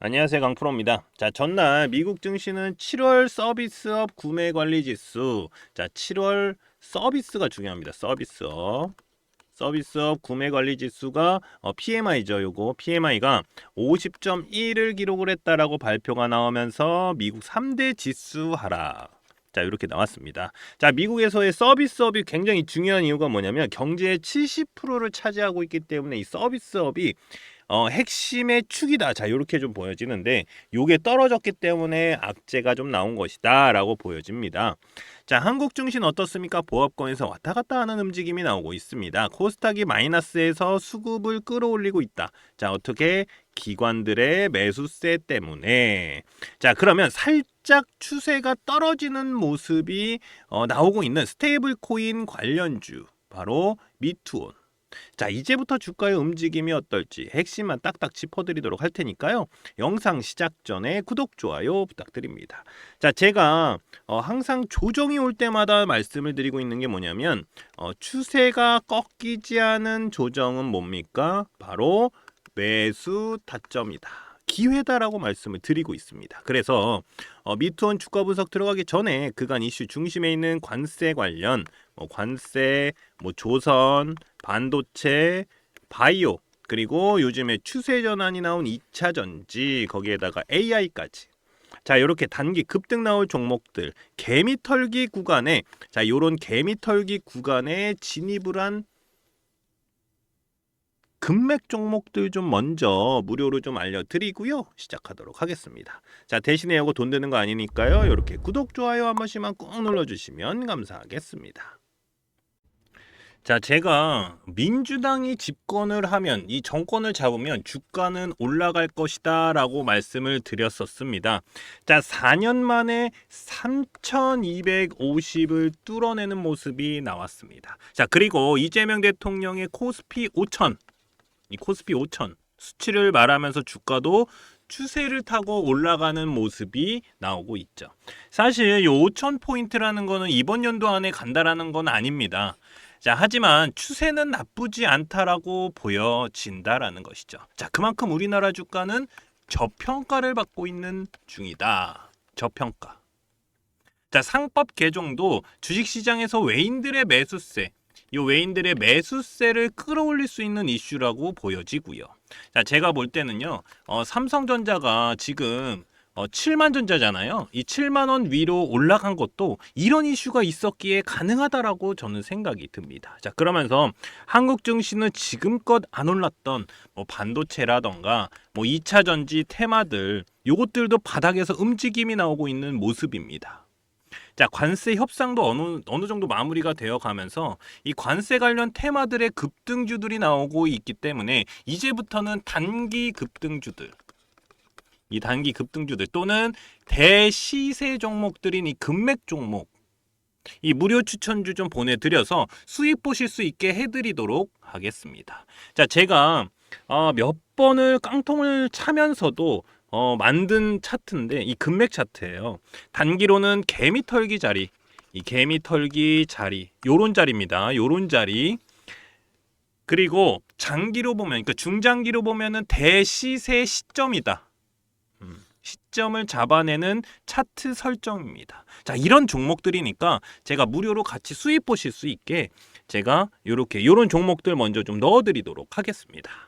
안녕하세요 강프로입니다. 자 전날 미국 증시는 7월 서비스업 구매 관리 지수 자 7월 서비스가 중요합니다. 서비스업 서비스업 구매 관리 지수가 어, PMI죠. 요거 PMI가 50.1을 기록을 했다라고 발표가 나오면서 미국 3대 지수 하락 자 이렇게 나왔습니다. 자 미국에서의 서비스업이 굉장히 중요한 이유가 뭐냐면 경제의 70%를 차지하고 있기 때문에 이 서비스업이 어, 핵심의 축이다. 자, 이렇게 좀 보여지는데 요게 떨어졌기 때문에 악재가 좀 나온 것이다라고 보여집니다. 자, 한국 증시는 어떻습니까? 보합권에서 왔다 갔다 하는 움직임이 나오고 있습니다. 코스닥이 마이너스에서 수급을 끌어올리고 있다. 자, 어떻게 기관들의 매수세 때문에 자, 그러면 살짝 추세가 떨어지는 모습이 어, 나오고 있는 스테이블 코인 관련주 바로 미투온 자, 이제부터 주가의 움직임이 어떨지 핵심만 딱딱 짚어드리도록 할 테니까요. 영상 시작 전에 구독, 좋아요 부탁드립니다. 자, 제가 어, 항상 조정이 올 때마다 말씀을 드리고 있는 게 뭐냐면 어, 추세가 꺾이지 않은 조정은 뭡니까? 바로 매수 타점이다. 기회다라고 말씀을 드리고 있습니다. 그래서 어, 미투원 주가 분석 들어가기 전에 그간 이슈 중심에 있는 관세 관련 뭐 관세, 뭐 조선, 반도체, 바이오 그리고 요즘에 추세 전환이 나온 2차 전지 거기에다가 AI까지 자 이렇게 단기 급등 나올 종목들 개미털기 구간에 자 요런 개미털기 구간에 진입을 한 금맥 종목들 좀 먼저 무료로 좀 알려드리고요. 시작하도록 하겠습니다. 자 대신에 이거 돈 드는 거 아니니까요. 이렇게 구독 좋아요 한 번씩만 꾹 눌러주시면 감사하겠습니다. 자, 제가 민주당이 집권을 하면 이 정권을 잡으면 주가는 올라갈 것이다 라고 말씀을 드렸었습니다. 자, 4년 만에 3,250을 뚫어내는 모습이 나왔습니다. 자, 그리고 이재명 대통령의 코스피 5천, 이 코스피 5천 수치를 말하면서 주가도 추세를 타고 올라가는 모습이 나오고 있죠. 사실 이 5천 포인트라는 거는 이번 연도 안에 간다라는 건 아닙니다. 자, 하지만 추세는 나쁘지 않다라고 보여진다라는 것이죠. 자, 그만큼 우리나라 주가는 저평가를 받고 있는 중이다. 저평가. 자, 상법 개정도 주식시장에서 외인들의 매수세, 이 외인들의 매수세를 끌어올릴 수 있는 이슈라고 보여지고요. 자, 제가 볼 때는요, 어, 삼성전자가 지금 어, 7만 전자잖아요. 이 7만 원 위로 올라간 것도 이런 이슈가 있었기에 가능하다라고 저는 생각이 듭니다. 자, 그러면서 한국 증시는 지금껏 안 올랐던 뭐 반도체라던가 뭐 2차 전지 테마들 요것들도 바닥에서 움직임이 나오고 있는 모습입니다. 자, 관세 협상도 어느 어느 정도 마무리가 되어 가면서 이 관세 관련 테마들의 급등주들이 나오고 있기 때문에 이제부터는 단기 급등주들 이 단기 급등주들 또는 대시세 종목들인 이 금맥 종목 이 무료 추천주 좀 보내드려서 수익 보실 수 있게 해드리도록 하겠습니다. 자, 제가 어, 몇 번을 깡통을 차면서도 어, 만든 차트인데 이 금맥 차트예요. 단기로는 개미 털기 자리, 이 개미 털기 자리, 요런 자리입니다. 요런 자리. 그리고 장기로 보면, 그러니까 중장기로 보면은 대시세 시점이다. 시점을 잡아내는 차트 설정입니다. 자, 이런 종목들이니까 제가 무료로 같이 수입 보실 수 있게 제가 이렇게 이런 종목들 먼저 좀 넣어드리도록 하겠습니다.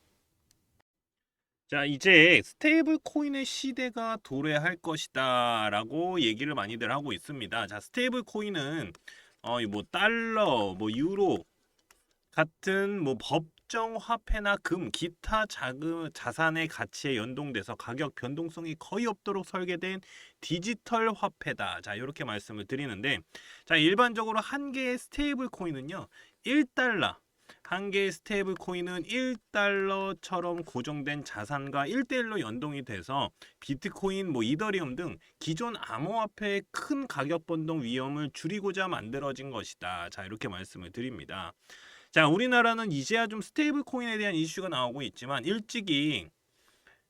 자 이제 스테이블 코인의 시대가 도래할 것이다 라고 얘기를 많이들 하고 있습니다. 자 스테이블 코인은 어 뭐 달러, 뭐 유로 같은 뭐 법정 화폐나 금, 기타 자금 자산의 가치에 연동돼서 가격 변동성이 거의 없도록 설계된 디지털 화폐다. 자 이렇게 말씀을 드리는데 자 일반적으로 한 개의 스테이블 코인은요 1달러 한 개의 스테이블 코인은 1달러처럼 고정된 자산과 1대1로 연동이 돼서 비트코인, 뭐 이더리움 등 기존 암호화폐의 큰 가격 변동 위험을 줄이고자 만들어진 것이다. 자, 이렇게 말씀을 드립니다. 자, 우리나라는 이제야 좀 스테이블 코인에 대한 이슈가 나오고 있지만 일찍이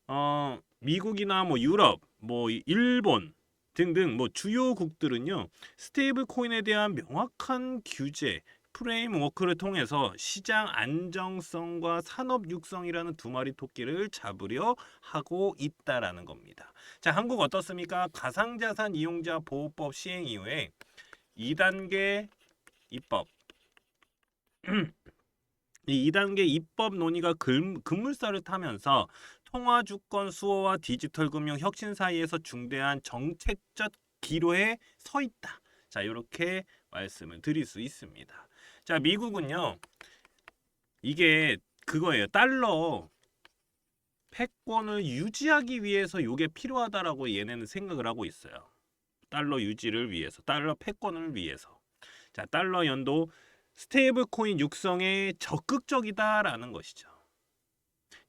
어, 미국이나 뭐 유럽, 뭐 일본 등등 뭐 주요국들은요. 스테이블 코인에 대한 명확한 규제 프레임워크를 통해서 시장 안정성과 산업 육성이라는 두 마리 토끼를 잡으려 하고 있다라는 겁니다. 자, 한국 어떻습니까? 가상자산 이용자 보호법 시행 이후에 2단계 입법 이 2단계 입법 논의가 금, 급물살을 타면서 통화 주권 수호와 디지털 금융 혁신 사이에서 중대한 정책적 기로에 서 있다. 자, 이렇게 말씀을 드릴 수 있습니다. 자, 미국은요. 이게 그거예요. 달러 패권을 유지하기 위해서 이게 필요하다라고 얘네는 생각을 하고 있어요. 달러 유지를 위해서, 달러 패권을 위해서. 자, 달러 연도 스테이블 코인 육성에 적극적이다라는 것이죠.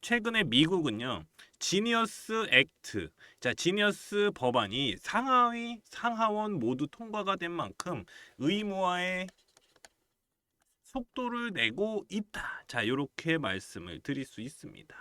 최근에 미국은요. 지니어스 액트, 자 지니어스 법안이 상하위, 상하원 모두 통과가 된 만큼 의무화의 속도를 내고 있다. 자, 이렇게 말씀을 드릴 수 있습니다.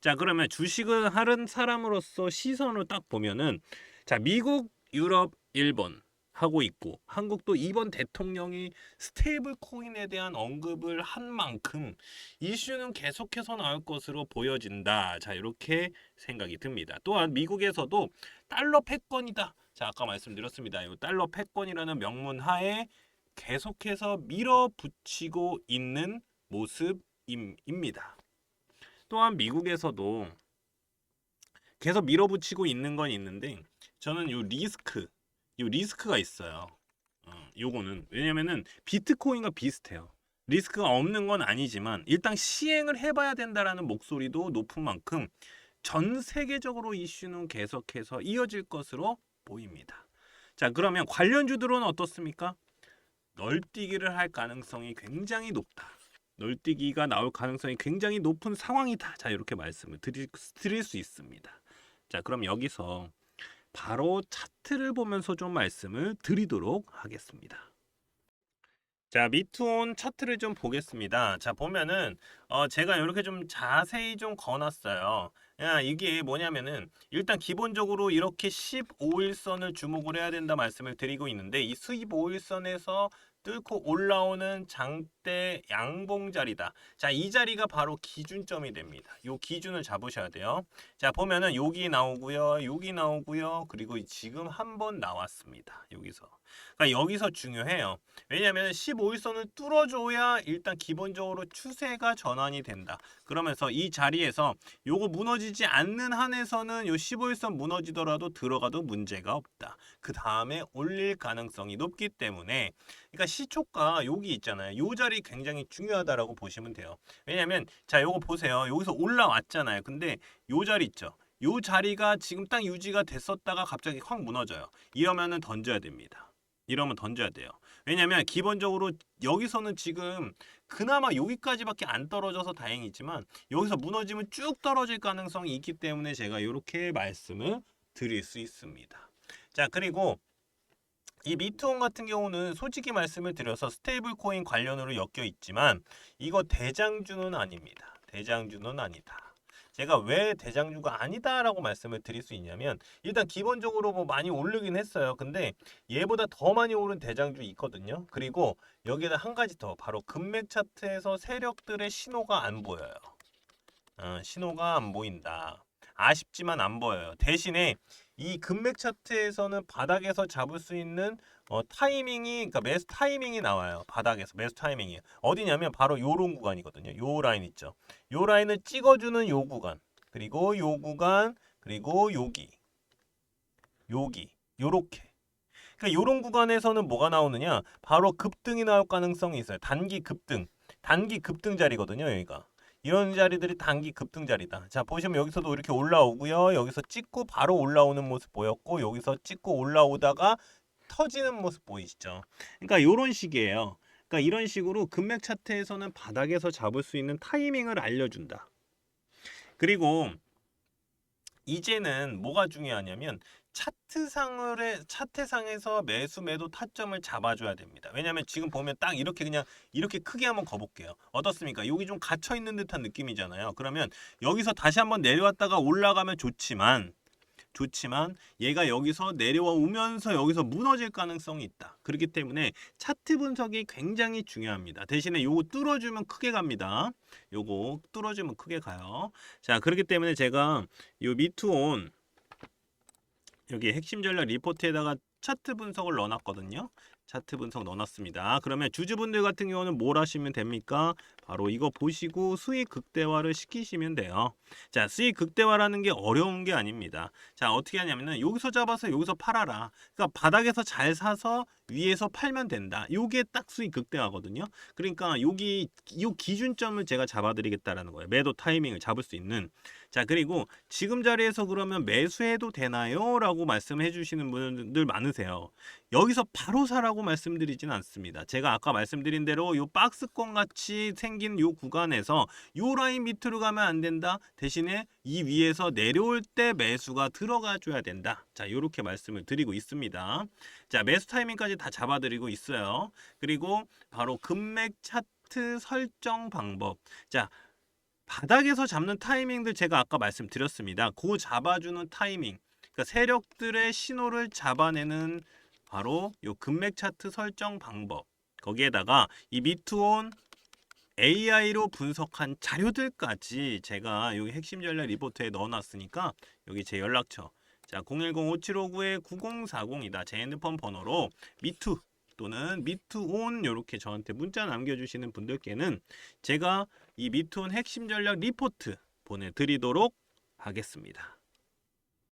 자, 그러면 주식을 하는 사람으로서 시선을 딱 보면은 자, 미국, 유럽, 일본 하고 있고 한국도 이번 대통령이 스테이블 코인에 대한 언급을 한 만큼 이슈는 계속해서 나올 것으로 보여진다. 자, 이렇게 생각이 듭니다. 또한 미국에서도 달러 패권이다. 자, 아까 말씀드렸습니다. 이 달러 패권이라는 명문 하에 계속해서 밀어붙이고 있는 모습입니다. 또한 미국에서도 계속 밀어붙이고 있는 건 있는데 저는 요 리스크, 요 리스크가 있어요. 어, 요거는 왜냐면은 비트코인과 비슷해요. 리스크가 없는 건 아니지만 일단 시행을 해봐야 된다라는 목소리도 높은 만큼 전 세계적으로 이슈는 계속해서 이어질 것으로 보입니다. 자 그러면 관련 주들은 어떻습니까? 널뛰기를 할 가능성이 굉장히 높다. 널뛰기가 나올 가능성이 굉장히 높은 상황이다. 자, 이렇게 말씀을 드릴, 드릴 수 있습니다. 자, 그럼 여기서 바로 차트를 보면서 좀 말씀을 드리도록 하겠습니다. 자, 미투온 차트를 좀 보겠습니다. 자, 보면은 어 제가 이렇게 좀 자세히 좀 거놨어요. 야, 이게 뭐냐면은 일단 기본적으로 이렇게 15일선을 주목을 해야 된다 말씀을 드리고 있는데 이 15일선에서 뚫고 올라오는 장대 양봉 자리다. 자, 이 자리가 바로 기준점이 됩니다. 요 기준을 잡으셔야 돼요. 자, 보면은 여기 나오고요. 여기 나오고요. 그리고 지금 한 번 나왔습니다. 여기서. 그러니까 여기서 중요해요. 왜냐하면 15일선을 뚫어줘야 일단 기본적으로 추세가 전환이 된다. 그러면서 이 자리에서 요거 무너지지 않는 한에서는 요 15일선 무너지더라도 들어가도 문제가 없다. 그 다음에 올릴 가능성이 높기 때문에 그러니까 시초가 여기 있잖아요. 요 자리 굉장히 중요하다라고 보시면 돼요. 왜냐면 자 요거 보세요. 여기서 올라왔잖아요. 근데 요 자리 있죠. 요 자리가 지금 딱 유지가 됐었다가 갑자기 확 무너져요. 이러면은 던져야 됩니다. 이러면 던져야 돼요. 왜냐면 기본적으로 여기서는 지금 그나마 여기까지밖에 안 떨어져서 다행이지만 여기서 무너지면 쭉 떨어질 가능성이 있기 때문에 제가 이렇게 말씀을 드릴 수 있습니다. 자 그리고 이 미트온 같은 경우는 솔직히 말씀을 드려서 스테이블 코인 관련으로 엮여 있지만 이거 대장주는 아닙니다. 대장주는 아니다. 제가 왜 대장주가 아니다라고 말씀을 드릴 수 있냐면 일단 기본적으로 뭐 많이 오르긴 했어요. 근데 얘보다 더 많이 오른 대장주 있거든요. 그리고 여기는 한 가지 더 바로 금맥 차트에서 세력들의 신호가 안 보여요. 어, 신호가 안 보인다. 아쉽지만 안 보여요. 대신에 이 금맥 차트에서는 바닥에서 잡을 수 있는 어, 타이밍이 그러니까 매수 타이밍이 나와요. 바닥에서 매수 타이밍이 어디냐면 바로 요런 구간이거든요. 요 라인 있죠. 요 라인을 찍어주는 요 구간 그리고 요 구간 그리고 여기 여기 요렇게 그러니까 요런 구간에서는 뭐가 나오느냐 바로 급등이 나올 가능성이 있어요. 단기 급등 단기 급등 자리거든요. 여기가 이런 자리들이 단기 급등 자리다. 자, 보시면 여기서도 이렇게 올라오고요. 여기서 찍고 바로 올라오는 모습 보였고 여기서 찍고 올라오다가 터지는 모습 보이시죠? 그러니까 이런 식이에요. 그러니까 이런 식으로 금맥 차트에서는 바닥에서 잡을 수 있는 타이밍을 알려준다. 그리고 이제는 뭐가 중요하냐면 차트상을 차트상에서 매수 매도 타점을 잡아줘야 됩니다. 왜냐하면 지금 보면 딱 이렇게 그냥 이렇게 크게 한번 거볼게요. 어떻습니까? 여기 좀 갇혀 있는 듯한 느낌이잖아요. 그러면 여기서 다시 한번 내려왔다가 올라가면 좋지만 좋지만 얘가 여기서 내려와 오면서 여기서 무너질 가능성이 있다. 그렇기 때문에 차트 분석이 굉장히 중요합니다. 대신에 요거 뚫어주면 크게 갑니다. 요거 뚫어주면 크게 가요. 자 그렇기 때문에 제가 요 미투온 여기 핵심 전략 리포트에다가 차트 분석을 넣어놨거든요. 차트 분석 넣어놨습니다. 그러면 주주분들 같은 경우는 뭘 하시면 됩니까? 바로 이거 보시고 수익 극대화를 시키시면 돼요. 자, 수익 극대화라는 게 어려운 게 아닙니다. 자, 어떻게 하냐면은 여기서 잡아서 여기서 팔아라. 그러니까 바닥에서 잘 사서 위에서 팔면 된다. 요게 딱 수익 극대화거든요. 그러니까 여기 요 기준점을 제가 잡아 드리겠다라는 거예요. 매도 타이밍을 잡을 수 있는. 자, 그리고 지금 자리에서 그러면 매수해도 되나요? 라고 말씀해 주시는 분들 많으세요. 여기서 바로 사라고 말씀드리진 않습니다. 제가 아까 말씀드린 대로 요 박스권 같이 생긴 요 구간에서 요 라인 밑으로 가면 안 된다. 대신에 이 위에서 내려올 때 매수가 들어가 줘야 된다. 자, 요렇게 말씀을 드리고 있습니다. 자, 매수 타이밍까지 다 잡아 드리고 있어요. 그리고 바로 금맥 차트 설정 방법. 자, 바닥에서 잡는 타이밍들 제가 아까 말씀드렸습니다. 그 잡아주는 타이밍. 그러니까 세력들의 신호를 잡아내는 바로 요 금맥 차트 설정 방법. 거기에다가 이 미투온 AI로 분석한 자료들까지 제가 여기 핵심 전략 리포트에 넣어놨으니까 여기 제 연락처 자 010-5759-9040이다 제 핸드폰 번호로 미투 또는 미투온 이렇게 저한테 문자 남겨주시는 분들께는 제가 이 미투온 핵심 전략 리포트 보내드리도록 하겠습니다.